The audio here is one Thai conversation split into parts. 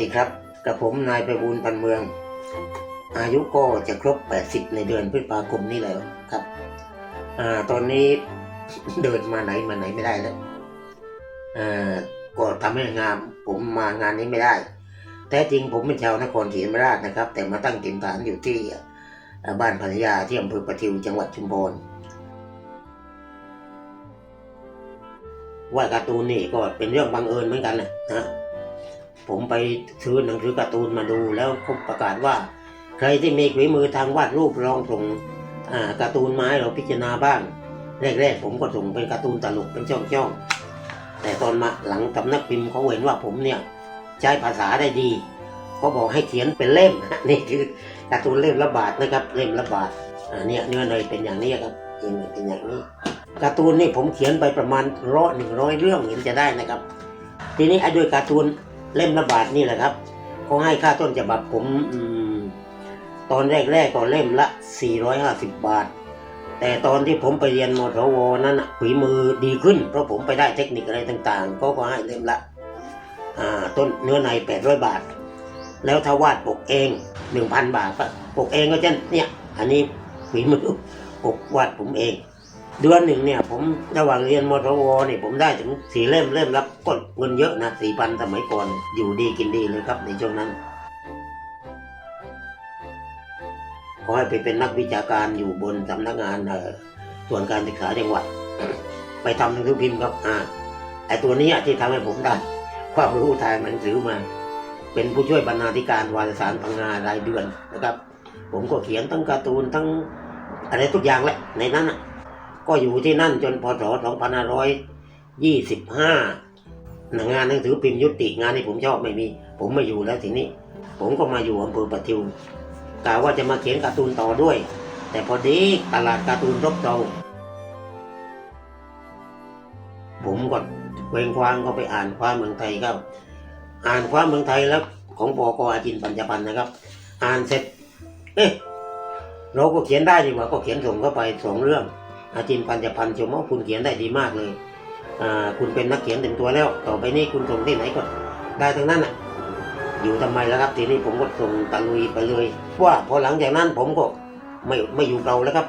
ดีครับกับผมนายไปบูลย์พันเมือง อายุก็จะครบ 80 ในเดือนพฤษภาคมนี้แล้วครับอ่าตอนนี้เดินมาไหนมาไหนไม่ได้แล้วอ่าก็ทำให้งานผมมางานนี้ไม่ได้ แท้จริงผมเป็นชาวนครศรีธรรมราชนะครับ แต่มาตั้งถิ่นฐานอยู่ที่บ้านภรรยาที่อำเภอประทิวจังหวัดชุมพรว่าการ์ตูนนี่ก็เป็นเรื่องบังเอิญเหมือนกันนะ ผมไปซื้อหนังสือการ์ตูนมาดูแล้วเขาประกาศว่า ใครที่มีฝีมือทางวาดรูปลองส่งการ์ตูนมาให้เราพิจารณาบ้าง แรกๆ ผมก็ส่งเป็นการ์ตูนตลกเป็นช่องๆแต่ตอนมาหลังสำนักพิมพ์เขาเห็นว่าผมเนี่ยใช้ภาษาได้ดีเขาบอกให้เขียนเป็นเล่มนี่คือการ์ตูนเล่มละบาทนะครับเล่มละบาทอ่าเนี่ยเนื้อในเป็นอย่างนี้ครับเองเป็นอย่างนี้การ์ตูนนี่ผมเขียนไปประมาณร้อยหนึ่งร้อยเรื่องเห็นจะได้นะครับ ทีนี้ไอ้ด้วยการ์ตูน เล่มละบาทนี่แหละครับเขาให้ค่าต้นฉบับผมอมตอนแรกๆก็เล่มละ 450 บาท แต่ตอนที่ผมไปเรียนมทวนั้นฝีมือดีขึ้น เพราะผมไปได้เทคนิคอะไรต่างๆก็ก็ให้เล่มละต้นเนื้อใน 800 บาท แล้วถ้าวาดปกเอง 1,000 บาทปกเองก็จะเนี่ยอันนี้ฝีมือปกวาดผมเอง เดือนหนึ่งเนี่ยผมระหว่างเรียนมทวเนี่ยผมได้ถึงสี่เล่มเล่มรับก็เงินเยอะนะสี่พันสมัยก่อนอยู่ดีกินดีเลยครับในช่วงนั้น ขอให้ไปเป็นนักวิชาการอยู่บนสำนักงานส่วนการศึกษาจังหวัด ไปทำหนังสือพิมพ์ครับอ่าไอตัวนี้ที่ทำให้ผมได้ ความรู้ทางหนังสือมา เป็นผู้ช่วยบรรณาธิการวารสารพังงารายเดือนนะครับ ผมก็เขียนทั้งการ์ตูนทั้งอะไรทุกอย่างแหละในนั้นน่ะ ก็อยู่ที่นั่นจนพศ 2525งงานหนังสือพิมพ์ยุติงานที่ผมชอบไม่มี ผมไม่อยู่แล้วทีนี้ ผมก็มาอยู่อำเภอปะทิวกะว่าจะมาเขียนการ์ตูนต่อด้วย แต่พอดีตลาดการ์ตูนรบเราผมก็เวงควางก็ไปอ่านความเมืองไทยครับ อ่านความเมืองไทยแล้วของปอกอาจินปัญจพันธ์นะครับ อ่านเสร็จ เอ๊ะเราก็เขียนได้ดีกว่าก็เขียนส่งเข้าไปสองเรื่อง อาจินปัญจพันธ์ชมว่าคุณเขียนได้ดีมากเลยอ่าคุณเป็นนักเขียนเต็มตัวแล้ว ต่อไปนี้คุณส่งที่ไหนก็ได้ทั้งนั้นอะ อยู่ทำไมแล้วครับทีนี้ผมก็ส่งตะลุยไปเลยว่าพอหลังจากนั้นผมก็ไม่ไม่อยู่เปล่าแล้วครับ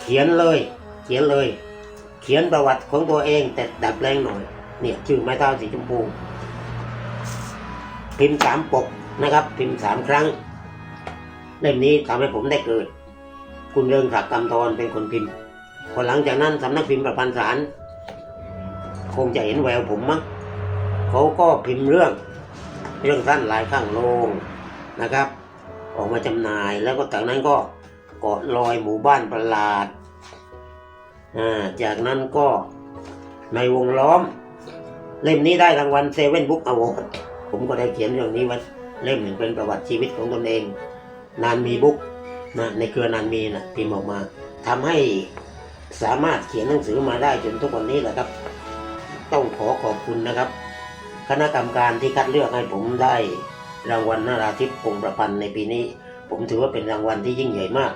เขียนเลย เขียนเลย เขียนประวัติของตัวเองแต่ดัดแปลงหน่อย เนี่ยชื่อไม้เท้าสีชมพูพิมพ์สามปกนะครับ พิมพ์สามครั้งเล่มนี้ทำให้ผมได้เกิด คุณเริงศักดิ์กำธรเป็นคนพิมพ์ พอหลังจากนั้นสำนักพิมพ์ประพันธ์สารคงจะเห็นแววผมมั้งเขาก็พิมพ์เรื่องเรื่องสั้นลายข้างโลงนะครับ ออกมาจำหน่ายแล้วก็จากนั้นก็เกาะลอยหมู่บ้านประหลาดาจากนั้นก็ในวงล้อม เล่มนี้ได้รางวัลเซเว่นบุ๊กอวอร์ดผมก็ได้เขียนเรื่องนี้ไว้เล่มหนึ่งเป็นประวัติชีวิตของตนเอง นานมีบุ๊กนะในเครือนานมีนะพิมพ์ออกมาทำให้ สามารถเขียนหนังสือมาได้จนทุกวันนี้แหละครับ ต้องขอขอบคุณนะครับ คณะกรรมการที่คัดเลือกให้ผมได้ รางวัลนาราธิปคงประพันธ์ในปีนี้ ผมถือว่าเป็นรางวัลที่ยิ่งใหญ่มาก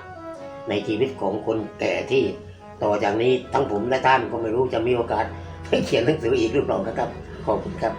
ในชีวิตของคนแก่ที่ต่อจากนี้ทั้งผมและท่านก็ไม่รู้จะมีโอกาสได้เขียนหนังสืออีกหรือเปล่านะครับ ขอบคุณครับ